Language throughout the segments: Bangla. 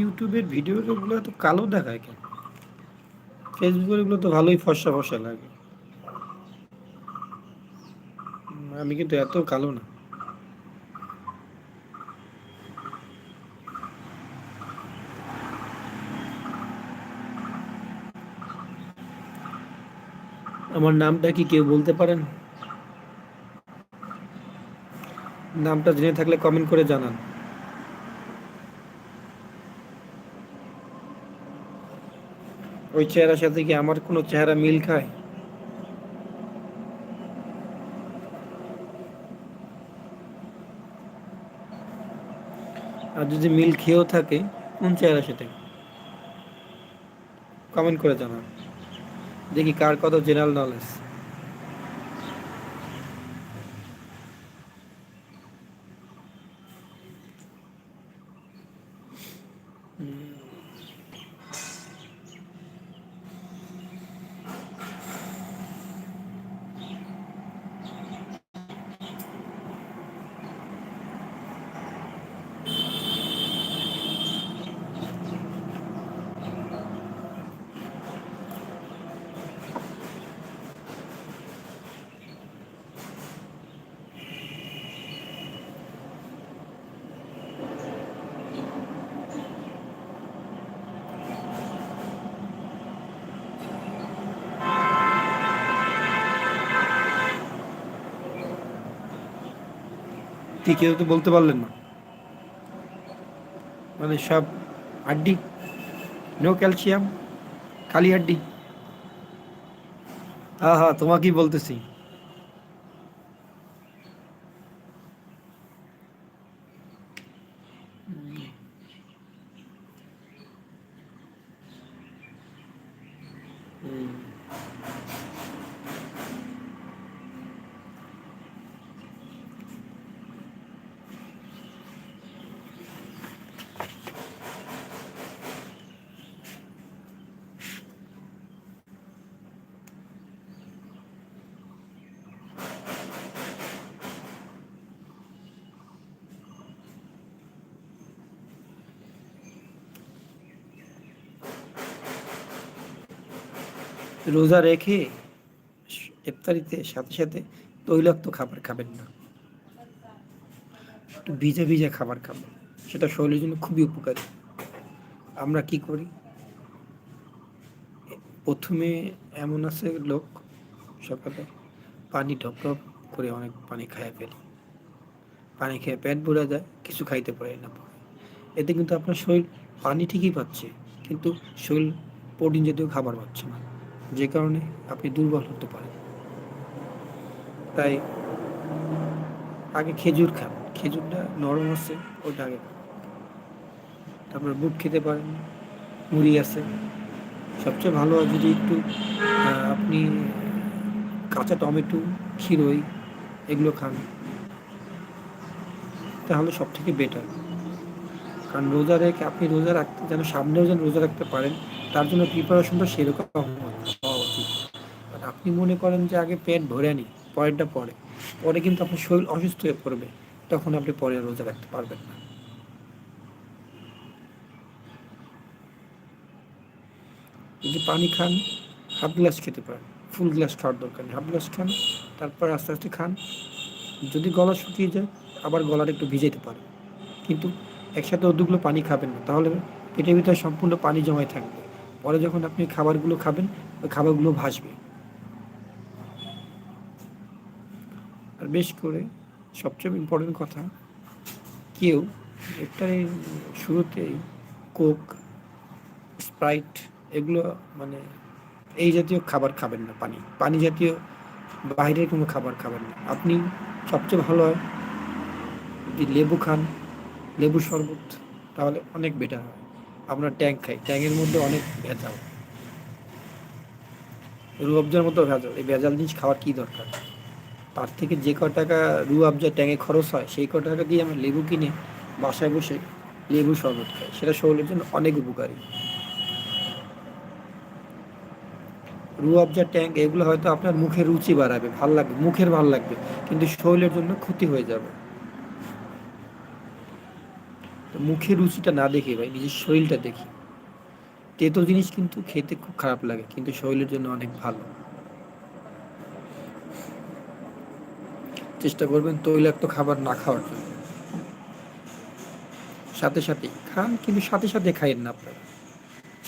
ইউটিউবের ভিডিওগুলো তো কালো দেখায় কেন? ফেসবুকেরগুলো তো ভালোই ফসা ফর্সা লাগে। আমি কিন্তু এত কালো না। আমার নামটা কি কেউ বলতে পারেন? নামটা জেনে থাকলে কমেন্ট করে জানান। ওই চেহারার সাথে কি আমার কোনো চেহারা মিল খায়? আর যদি মিল খেয়েও থাকে, কোন চেহারা সাথে? কমেন্ট করে জানান। দেখি কার কত জেনারেল নলেজ কি কেউ তো বলতে পারলেন না। মানে সব হাড্ডি নো ক্যালসিয়াম খালি হাড্ডি হ্যাঁ হ্যাঁ তোমাকেই বলতেছি। রোজা রেখে ইফতারিতে সাথে সাথে তৈলাক্ত খাবার খাবেন না। একটু ভিজে ভিজে খাবার খাবেন। সেটা শরীরের জন্য খুবই উপকারী। আমরা কি করি? প্রথমে এমন আছে লোক সকালে পানি ঢপ ঢপ করে অনেক পানি খায় ফেলে। পানি খেয়ে পেট ভরে যায়, কিছু খাইতে পারে না। এতে কিন্তু আপনার শরীর পানি ঠিকই পাচ্ছে, কিন্তু শরীর প্রোটিন জাতীয় খাবার পাচ্ছে না। যে কারণে আপনি দুর্বল হতে পারেন। তাই আগে খেজুর খান। খেজুরটা নরম আছে, ওটা আগে তারপর বুট খেতে পারেন, মুড়ি আছে। সবচেয়ে ভালো যদি একটু আপনি কাঁচা টমেটো, ক্ষীরই এগুলো খান। তাহলে সব থেকে বেটার কারণ রোজা রেখে, আপনি রোজা রাখতে, যেন সামনেও যেন রোজা রাখতে পারেন, তার জন্য প্রিপারেশনটা সেরকম আপনি মনে করেন যে আগে পেট ভরে নি পরেরটা পরে পরে কিন্তু আপনার শরীর অসুস্থ হয়ে পড়বে, তখন আপনি পরে রোজা রাখতে পারবেন না। যদি পানি খান, হাফ গ্লাস খেতে পারেন, ফুল গ্লাস খাওয়ার দরকার নেই, হাফ গ্লাস খান, তারপর আস্তে আস্তে খান। যদি গলা শুকিয়ে যায়, আবার গলাটা একটু ভিজাইতে পারে কিন্তু একসাথে অর্ধগুলো পানি খাবেন না, তাহলে পেটের ভিতরে সম্পূর্ণ পানি জমায় থাকবে। পরে যখন আপনি খাবারগুলো খাবেন, ওই খাবারগুলো ভাসবে। আর বেশ করে সবচেয়ে ইম্পর্টেন্ট কথা, কেউ এটাই শুরুতেই কোক, স্প্রাইট এগুলো মানে এই জাতীয় খাবার খাবেন না পানি। পানি জাতীয় বাইরের কোনো খাবার খাবেন না। আপনি সবচেয়ে ভালো হয় যদি লেবু খান, লেবু শরবত, তাহলে অনেক বেটার হয়। আপনার ট্যাঙ্ক খাই ট্যাঙ্কের মধ্যে অনেক ভেজাল। রুয়াবজার মতো ভেজাল, এই ভেজাল জিনিস খাওয়ার কি দরকার? তার থেকে যে ক টাকা রুয়াবজা ট্যাঙ্কে খরচ হয়, সেই ক টাকা দিয়ে আমরা লেবু কিনে বাসায় বসে লেবু শরবত খাই। সেটা শরীরের জন্য অনেক উপকারী। রুয়াবজা ট্যাঙ্ক, এগুলো হয়তো আপনার মুখে রুচি বাড়াবে, ভালো লাগবে, মুখের ভালো লাগবে, কিন্তু শরীরের জন্য ক্ষতি হয়ে যাবে। মুখে রুচিটা না দেখে ভাই, নিজের শরীরটা দেখি। তেতো জিনিস কিন্তু খেতে খুব খারাপ লাগে, কিন্তু শরীরের জন্য অনেক ভালো। চেষ্টা করবেন তৈলাক্ত খাবার না খাওয়ার জন্য। সাথে সাথে খান, কিন্তু সাথে সাথে খাইয়েন না আপনারা।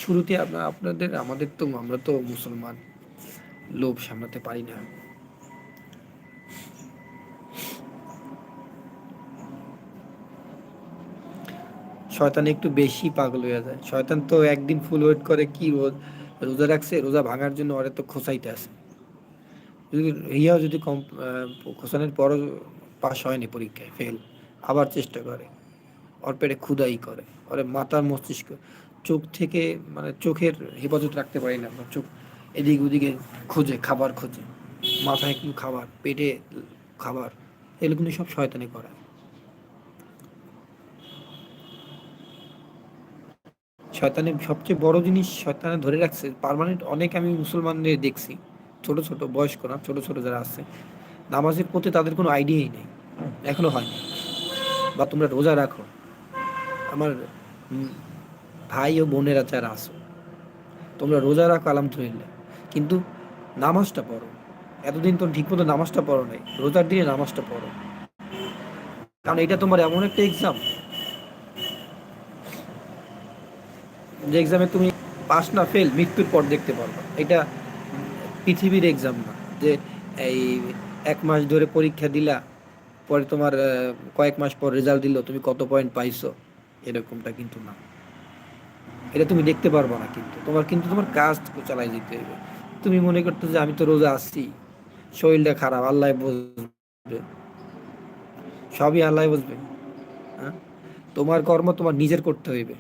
শুরুতে আপনার আপনাদের, আমাদের তো, আমরা তো মুসলমান, লোভ সামলাতে পারি না। শয়তান একটু বেশি পাগল হয়ে যায়। শয়তান তো একদিন ফুল ওয়েট করে কি রোজ রাখছে? রোজা ভাঙার জন্য ওরা তো খোঁচাইতে আসে যদি ইয়াও যদি কম খোঁচানোর পরও পাশ হয়নি পরীক্ষায় ফেল আবার চেষ্টা করে। ওর পেটে ক্ষুদাই করে। ওরে মাথার মস্তিষ্ক, চোখ থেকে মানে চোখের হেফাজত রাখতে পারি না চোখ এদিক ওদিকে খোঁজে, খাবার খোঁজে। মাথায় একটু খাবার, পেটে খাবার এগুলো কিন্তু সব শয়তানি করা। শয়তানের সবচেয়ে বড় জিনিস শয়তানে ধরে রাখছে পারমানেন্ট অনেক আমি মুসলমানদের দেখছি। ছোট ছোট বয়স্ক না, ছোট ছোট যারা আছে, নামাজের প্রতি তাদের কোনো আইডিয়াই নেই, এখনও হয়নি। বা তোমরা রোজা রাখো। আমার ভাই ও বোনেরা যারা আছো, তোমরা রোজা রাখো আলহামদুলিল্লাহ। কিন্তু নামাজটা পড়ো। এতদিন তো ঠিকমতো নামাজটা পড়ো নাই, রোজার দিনে নামাজটা পড়ো। কারণ এটা তোমার এমন একটা এক্সাম যে এক্সামে তুমি পাস না ফেল মৃত্যুর পর দেখতে পারবা। এটা পৃথিবীর এক্সাম না। যে এই এক মাস ধরে পরীক্ষা দিলা, পরে তোমার কয়েক মাস পর রেজাল্ট দিল, তুমি কত পয়েন্ট পাইছো? এরকমটা কিন্তু না। এটা তুমি দেখতে পারব না কিন্তু। তোমার কিন্তু তোমার কাজ চালাই যেতে হবে। তুমি মনে করতো যে আমি তো রোজা আসছি শরীরটা খারাপ, আল্লাহ বুঝবে। সবই আল্লাহ বুঝবে। হ্যাঁ? তোমার কর্ম তোমার নিজের করতে হইবে।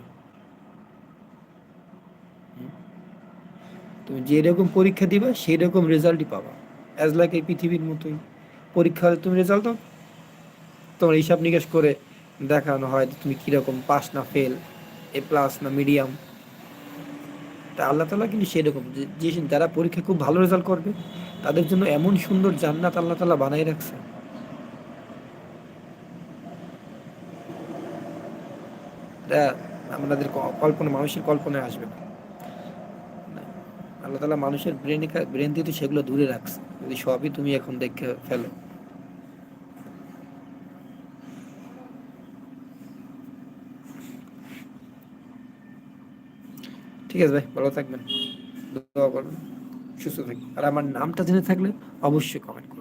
তুমি যেরকম পরীক্ষা দিবা সেই রকম রেজাল্টই পাবা। অ্যাজ লাইক এই পৃথিবীর মতোই। পরীক্ষা হলে তুমি রেজাল্ট তোমার হিসাব নিকাশ করে দেখানো হয় তুমি কীরকম পাস না ফেল এ প্লাস না মিডিয়াম তা আল্লাহ তালা কিন্তু সেরকম। যে যারা পরীক্ষা খুব ভালো রেজাল্ট করবে, তাদের জন্য এমন সুন্দর জান্নাত আল্লাহ তালা বানাই রাখছে। আমাদের কল্পনা, মানুষের কল্পনায় আসবে না। আল্লাহ তালা মানুষের ব্রেন ব্রেন দিয়ে সেগুলো দূরে রাখছে। যদি সবই তুমি এখন দেখে ফেলো। ঠিক আছে ভাই, ভালো থাকবেন। দোয়া করবেন। সুস্থ থাকবেন। আর আমার নামটা জেনে থাকলে অবশ্যই কমেন্ট